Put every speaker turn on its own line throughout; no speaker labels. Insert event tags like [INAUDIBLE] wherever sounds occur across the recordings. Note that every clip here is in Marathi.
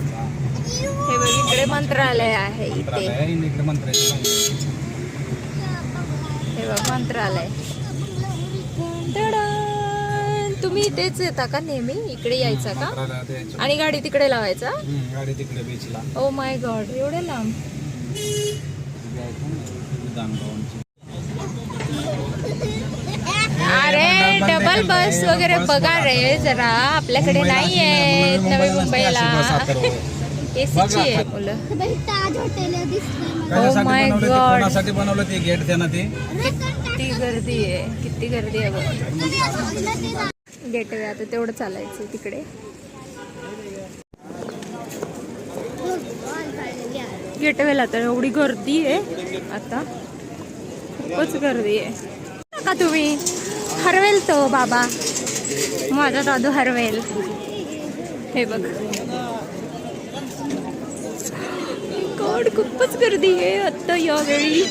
हे बघ इकडे मंत्रालय आहे इथे. हे बघ मंत्रालय! तुम्ही इथेच येता का नेहमी इकडे यायचा का. आणि गाडी तिकडे लावायचा
गाडी तिकडे बीचला
ओ माय गॉड एवढे लांब. अरे
केलंय.
बस वगैरे बघा. रे जरा आपल्याकडे नाही आहे
नवी मुंबईला.
एसीची आहे
बघा.
मुलं
ताज हॉटेल दिसतंय
कशासाठी
my
बनवलं ते? बनवलं गेट त्यांना ते
किती गर्दी आहे किती गर्दी आहे बघ गेटवे आता तेवढं चालायचं तिकडे गेटवेला तर एवढी गर्दी आहे आता खूपच गर्दी आहे का तुम्ही हरवेल तो बाबा. माझा दादू हरवेल. हे बघ. गॉड खूपच गर्दी आहे आता यावेळी.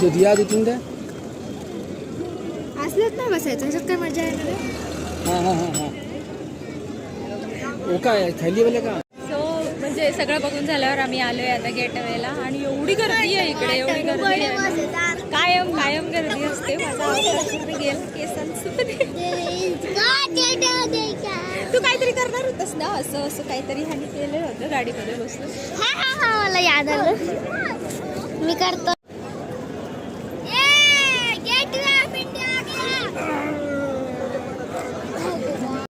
दुधिया तिथून द्या
असलेच नाही बसायचं ह्याच्यात काय मज़ा आहे?
हा हा हा हा. ओ काय थैलीवाले का?
सगळं बघून झाल्यावर आम्ही आलोय आता गेटवेला. आणि एवढी गर्दी आहे इकडे एवढी गर्दी आहे. कायम कायम गर्दी असते. माझा तू काहीतरी करणार होतस ना? असं असं काहीतरी ह्याने केलं होतं गाडीमध्ये बसून.
मला याद आलं. मी करतो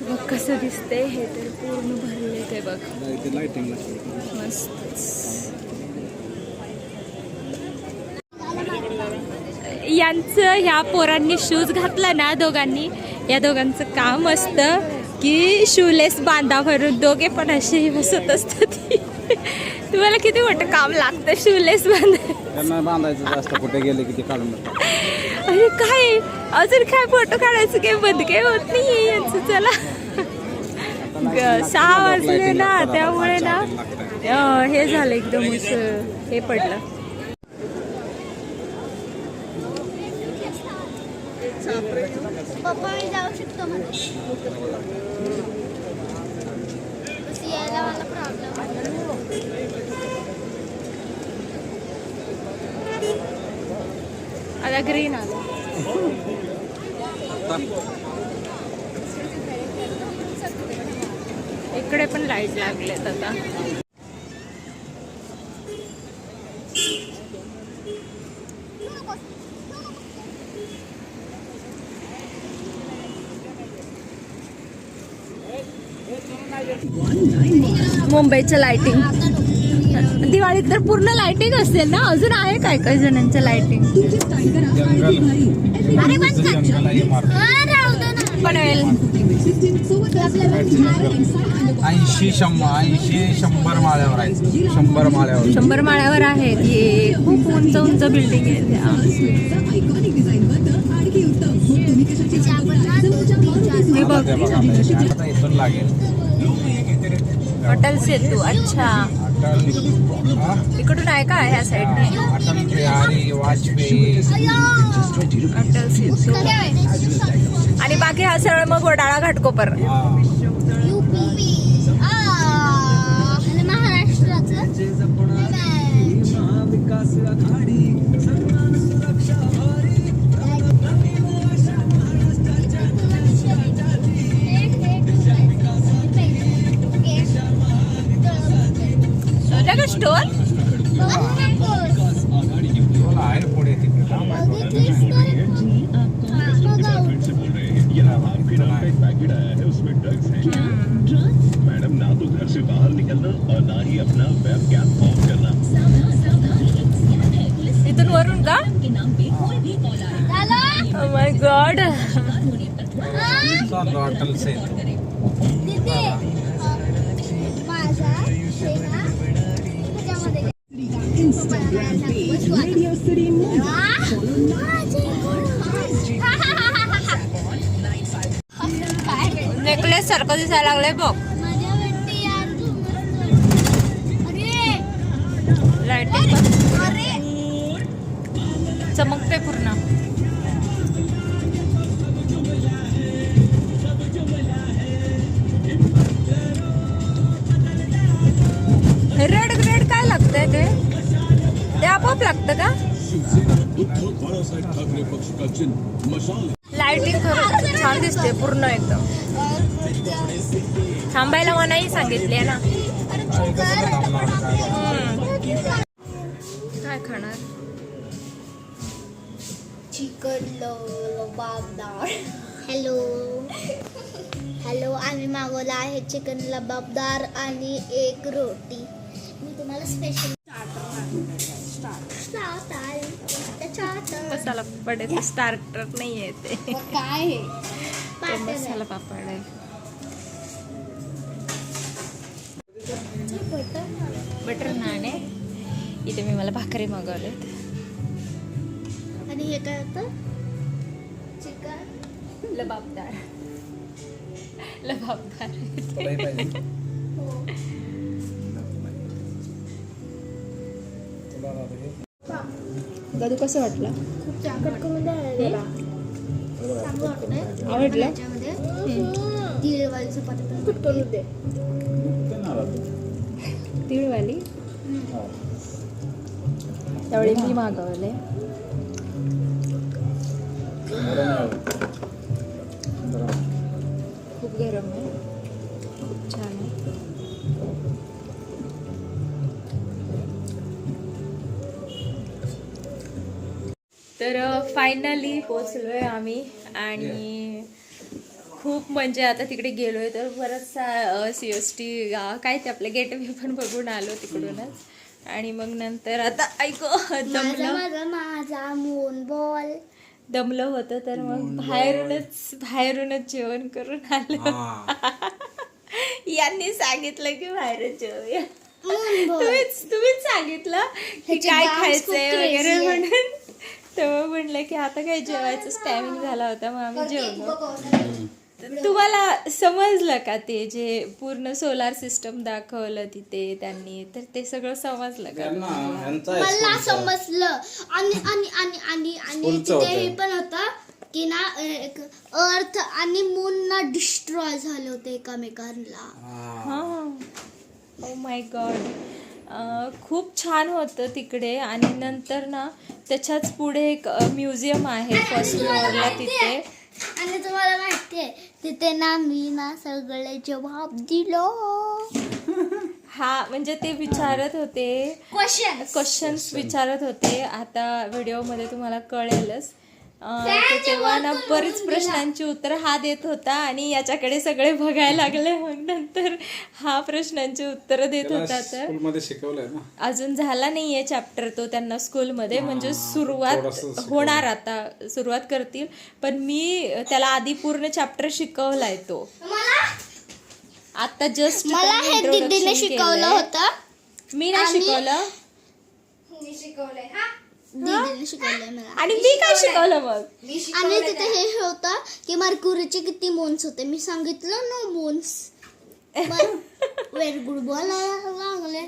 बघ कसं दिसतंय हे तर पूर्ण भरले ते बघ. मस्त. यांचं ह्या पोरांनी शूज घातला ना दोघांनी या दोघांचं काम असतं की शूलेस बांधा भरून दोघे पण असे बसत असतात. तुम्हाला किती मोठं काम लागतं शूलेस बांधा
बांधायचं कुठे गेले काढून.
अरे काय? अजून काय फोटो काढायचं काय? बंद काय होत नाही यांचं? चला. सहा वाजले ना त्यामुळे ना हे झालं एकदम हे पडलं. आता ग्रीन आलं. इकडे पण लाइट लागलेत आता. मुंबईचं लाइटिंग दिवाळीत तर पूर्ण लाइटिंग असेल ना? अजून आहे काय काय जणांचं लाइटिंग
आहे
पनवेल.
ऐंशी शंभर ऐंशी शंभर माळ्यावर आहे. शंभर माळ्यावर.
शंभर माळ्यावर आहेत हे खूप उंच उंच बिल्डिंग आहे हे अटल सेतू अच्छा? इकडून आहे का ह्या साईडने?
बिहारी वाजपेयी
आणि बाकी हा सरळ मग वडाळा घाटकोपर.
महाराष्ट्राचं.
सोजा का स्टोर?
बोला आहे पुढे तिकडे थांब आहे
मैडम ना तो घर से। बाहर निकलना और ना ही। अपना वेब कैम ऑफ करना
इथून वरून का माय गॉड
चाललो अटल सेतू
माझा शेणा ह्याच्यामध्ये
नेकलेस सारखं दिसायला लागलंय बघ.
अरे.
चमकते पूर्ण.
बाळासाहेब ठाकरे पक्ष का चिन्ह मशाल
लाइटिंग खरं छान दिसते पूर्ण एकदम. थांबायला मनाही सांगितले ना. काय खाणार?
चिकन लबाबदार हॅलो. हॅलो आम्ही मागवला आहे चिकन लबाबदार आणि एक रोटी. मी तुम्हाला स्पेशल
मसाला पापड आहे स्टार्टर नाही आहे? ते
काय
ते मसाला पापड. आहे. बटर नान आहे. इथे मी मला भाकरी मागवलेत
आणि हे काय होतं? चिकन
लबाबदार. लबाबदार.
पाहिजे?
गदू कसं वाटलं? आवडलं. तिळवाली. त्यावेळी मी मागवले. खूप गरम आहे फायनली पोचलोय आम्ही आणि खूप म्हणजे आता तिकडे गेलोय तर बराचसा सी एस टी काय ते आपलं गेट वे पण बघून आलो तिकडूनच. आणि मग नंतर आता ऐको
माझा
दमलं.
माझा मून बॉल
दमलं होतं तर मग बाहेरूनच बाहेरूनच जेवण करून आलो.
हा.
यांनी सांगितलं की बाहेरच जेवूया. तुम्हीच तुम्हीच सांगितलं की काय खायचंय वगैरे
आहे.
म्हणून. तेव्हा म्हणलं की आता काय जेवायचं? टायमिंग झाला होता मग आम्ही जेवलो. तुम्हाला समजलं का ते जे पूर्ण सोलार सिस्टम दाखवलं तिथे त्यांनी? तर ते सगळं समजलं का?
मला. समजलं. आणि आणि आणि आणि आणि तिथे हे. पण होतं की ना एक अर्थ आणि मून ना डिस्ट्रॉय झाले होते एकमेकांना.
हा.
ओ माय गॉड खूप छान होतं तिकडे. आणि नंतर ना त्याच्याच पुढे एक म्युझियम आहे फर्स्ट फ्लोअरला तिथे.
आणि तुम्हाला माहितीये तिथे ना मी ना सगळे जबाब दिलो.
हा म्हणजे ते विचारत होते.
क्वेश्चन
क्वेश्चन्स विचारत होते. आता व्हिडिओमध्ये तुम्हाला कळेलच. तर तेव्हा ना बरीच प्रश्नांची उत्तर हा देत होता आणि याच्याकडे सगळे बघायला लागले. मग नंतर हा प्रश्नांची उत्तरं देत होता तर
शिकवलंय
अजून झाला नाहीये चॅप्टर तो त्यांना स्कूलमध्ये. म्हणजे सुरुवात. होणार आता सुरुवात करतील. पण मी त्याला आधी पूर्ण चॅप्टर शिकवलाय तो.
मला?
आता जस्ट
मला हे दीदीने शिकवलं होतं.
मी नाही शिकवलं.
दीदीने शिकवलंय मला.
आणि मी काय शिकवलं मग?
आणि तिथे हे होतं की मर्क्युरीचे किती मोन्स होते. मी सांगितलं नो मोन्स व्हेरी गुड बोलायला लागले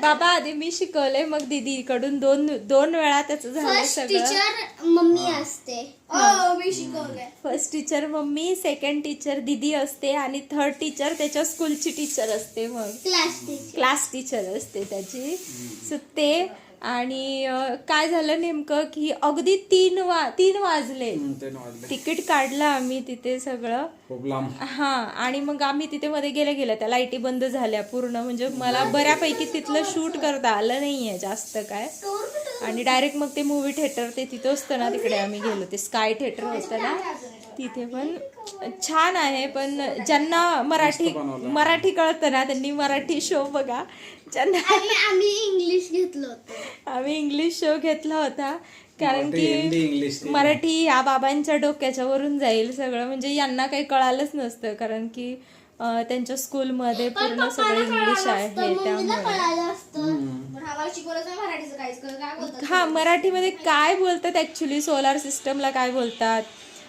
बाबा आधी मी शिकवलंय मग दीदी कडून दोन दोन वेळा त्याचं झालं
फर्स्ट
सगळं.
टीचर मम्मी असते. मी शिकवलंय.
First teacher mummy second teacher दीदी असते आणि थर्ड टीचर त्याच्या स्कूलची टीचर असते मग.
क्लास टीचर
क्लास टीचर असते त्याची. सो ते आणि काय झालं नेमकं की अगदी तीन वा तीन वाजले. तिकीट काढलं आम्ही तिथे सगळं. हा आणि मग आम्ही तिथे मध्ये गेल्या गेल्या त्या लाईटी बंद झाल्या पूर्ण. म्हणजे मला बऱ्यापैकी तिथलं शूट करता आलं नाहीये जास्त काय. आणि डायरेक्ट मग ते मूवी थिएटर ते तिथं असतं ना तिकडे आम्ही गेलो. ते स्काय थिएटर होतं ना. तिथे पण छान आहे पण ज्यांना मराठी. मराठी कळतं ना त्यांनी मराठी शो बघा. ज्यांना
आम्ही इंग्लिश घेतलं होतं.
आम्ही इंग्लिश शो घेतला होता. कारण की मराठी या बाबांच्या डोक्याच्या वरून जाईल सगळं. म्हणजे यांना काही कळालंच नसतं कारण की त्यांच्या स्कूलमध्ये पूर्ण सगळं इंग्लिश आहे त्यामुळे.
कळालं असतं.
हा मराठीमध्ये काय बोलतात ऍक्च्युली सोलार सिस्टमला काय बोलतात?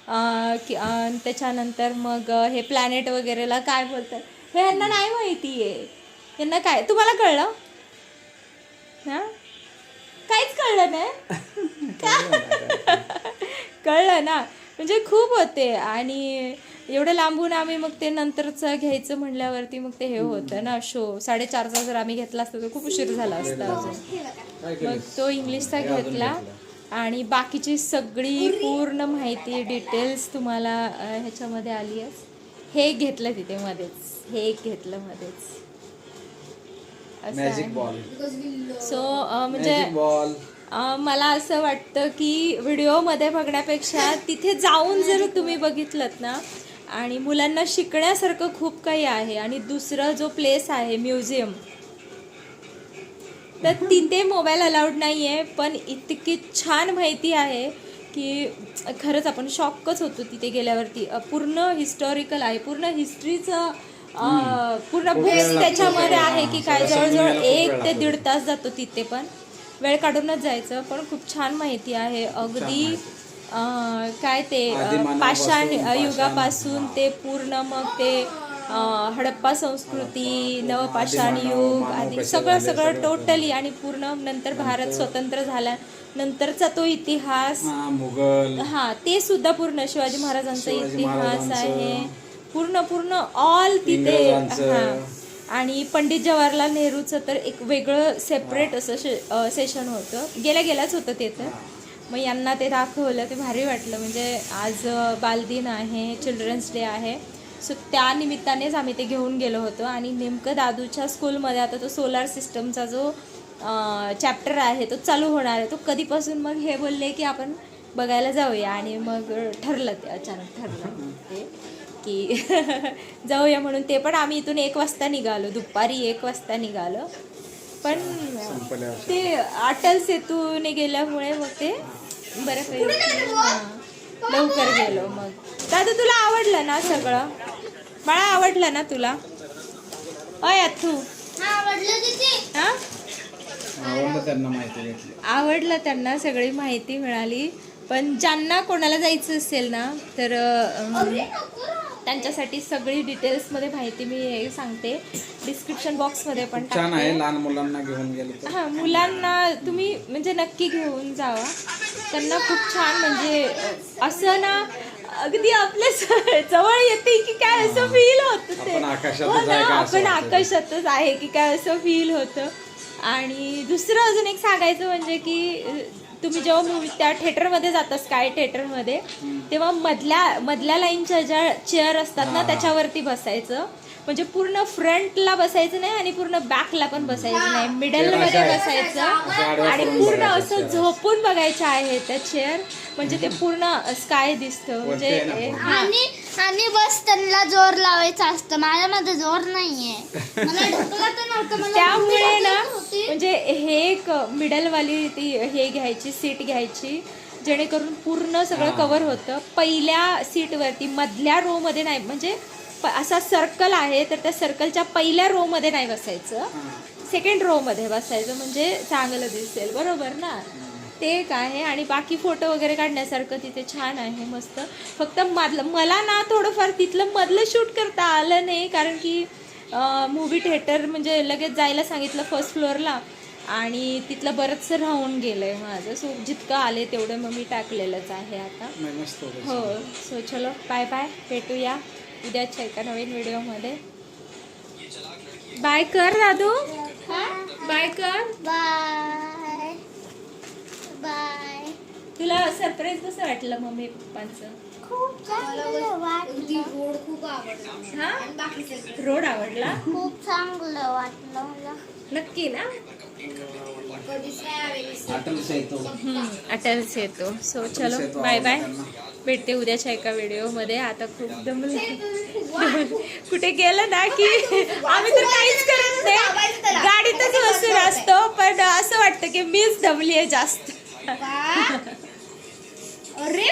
की- त्याच्यानंतर मग हे प्लॅनेट वगैरेला काय बोलतात? हे यांना नाही माहिती आहे. यांना काय तुम्हाला कळलं? हा? काहीच कळलं नाही? का? [LAUGHS] कळलं ना? म्हणजे खूप होते. आणि एवढं लांबून आम्ही मग ते नंतरचं घ्यायचं म्हणल्यावरती मग ते हे होतं ना शो साडेचारचा जर आम्ही घेतला असता तर खूप उशीर झाला असता. मग तो इंग्लिशचा घेतला? आणि बाकीची सगळी पूर्ण माहिती डिटेल्स तुम्हाला ह्याच्यामध्ये आली आहे. हे घेतलं तिथे मध्येच. हे एक घेतलं मध्येच. सो म्हणजे मला असं वाटतं की व्हिडिओमध्ये बघण्यापेक्षा तिथे जाऊन जर तुम्ही बघितलं ना आणि मुलांना शिकण्यासारखं खूप काही आहे आणि दुसरं जो प्लेस आहे म्युझियम तर तिथे मोबाईल अलाउड नाही आहे पण इतकी छान माहिती आहे की खरंच आपण शॉकच होतो तिथे गेल्यावरती. पूर्ण हिस्टॉरिकल आहे पूर्ण हिस्ट्रीचं पूर्ण बुक्स त्याच्यामध्ये आहे की काय जवळजवळ एक ते दीड तास जातो तिथे पण. वेळ काढूनच जायचं पण खूप छान माहिती आहे. अगदी काय ते पाषाण. युगापासून ते पूर्ण मग ते हडप्पा संस्कृती नवपाषाण युग
कसे
सगळं सगळं टोटली आणि पूर्ण नंतर भारत स्वतंत्र झाला. नंतरचा तो इतिहास
हा मुघल.
हा ते सुद्धा पूर्ण शिवाजी महाराजांचा इतिहास. आहे. पूर्ण पूर्ण ऑल तिथे. हा. आणि पंडित जवाहरलाल नेहरूचं तर एक वेगळं सेपरेट असं सेशन होतं. गेल्या गेल्याच होतं ते तर. मग यांना ते दाखवलं ते भारी वाटलं. म्हणजे आज बालदिन आहे चिल्ड्रन्स डे आहे. सो त्या निमित्तानेच आम्ही ते घेऊन गेलो होतो. आणि नेमकं दादूच्या स्कूलमध्ये आता तो सोलार सिस्टमचा जो चॅप्टर आहे तो चालू होणार आहे. तो कधीपासून मग हे बोलले की आपण बघायला जाऊया. आणि मग ठरलं ते अचानक ठरलं ते की [LAUGHS] जाऊया म्हणून ते पण आम्ही इथून एक वाजता निघालो. दुपारी एक वाजता निघालो. पण. ते अटल सेतूने गेल्यामुळे मग ते बऱ्यापैकी लवकर गेलो मग. दादा तुला आवडलं ना सगळं? बाळा आवडलं ना तुला? अय तू
हा आवडलं
हा?
त्यांना माहिती घेतली
आवडलं त्यांना सगळी माहिती मिळाली. पण ज्यांना कोणाला जायचं असेल ना तर त्यांच्यासाठी सगळी डिटेल्समध्ये माहिती मी हे सांगते. डिस्क्रिप्शन बॉक्समध्ये पण
छान आहे लहान मुलांना घेऊन गेलो
हा मुलांना तुम्ही म्हणजे नक्की घेऊन जावा. त्यांना खूप छान म्हणजे असं ना अगदी आपल्या स- जवळ येते की काय असं फील होत ते.
आपण आकाशातच
हो ना,
आहे का असं
आपण
वाटतं.
आकाशातच आहे की काय असं फील होतं. आणि दुसरं अजून एक सांगायचं म्हणजे की अ, तुम्ही जेव्हा मूवी त्या थिएटरमध्ये जाता स्काय थिएटरमध्ये तेव्हा मधल्या मधल्या लाईनच्या ज्या चेअर असतात ना त्याच्यावरती बसायचं. म्हणजे पूर्ण फ्रंटला बसायचं नाही आणि पूर्ण बॅकला पण बसायचं नाही. मिडलमध्ये बसायचं. आणि पूर्ण
बघायचं
असं. झोपून बघायच्या आहेत त्या चेअर म्हणजे ते पूर्ण स्काय दिसतं. म्हणजे
आहे.
आणि आणि बस त्यांना जोर लावायचा असतं. माझ्यामध्ये जोर नाहीये. मला ढकला तर नव्हतं. मला
त्यामुळे ना. म्हणजे हे एक मिडलवाली ती हे घ्यायची सीट घ्यायची जेणेकरून पूर्ण सगळं कव्हर होतं. पहिल्या सीटवरती मधल्या रो मध्ये नाही म्हणजे प- असा सर्कल आहे तर त्या सर्कलच्या पहिल्या रो मध्ये नाही बसायचं. सेकंड रो मध्ये बसायचं म्हणजे चांगलं दिसेल. बरोबर ना? ते एक आहे. आणि बाकी फोटो वगैरे काढण्यासारखं तिथे छान आहे मस्त. फक्त मधलं मला ना थोडंफार तिथलं मधलं शूट करता आलं नाही कारण की मूवी थिएटर म्हणजे लगेच जायला सांगितलं फर्स्ट फ्लोअरला आणि तिथलं बरंचसं राहून गेलंय माझं. सो जितकं आले तेवढं मग मी टाकलेलंच आहे आता. हो. सो चलो बाय बाय भेटूया. उद्याच्या एका नवीन व्हिडिओमध्ये. बाय कर दादू. बाय कर.
बाय बाय
तुला सरप्राईज कसं वाटलं मम्मी पप्पांचं?
खूप चांगलं वाटलं
हा? रोड आवडला?
खूप चांगलं वाटलं मला
नक्की ना
अटल सेतू
अटलच येतो सो चलो बाय बाय भेटते उद्याच्या एका व्हिडिओमध्ये. आता खूप दमले कुठे गेलं ना की आम्ही तर काहीच करत नाही. गाडीतच बसून असतो पण असं वाटतं की मीच दमली आहे जास्त
अरे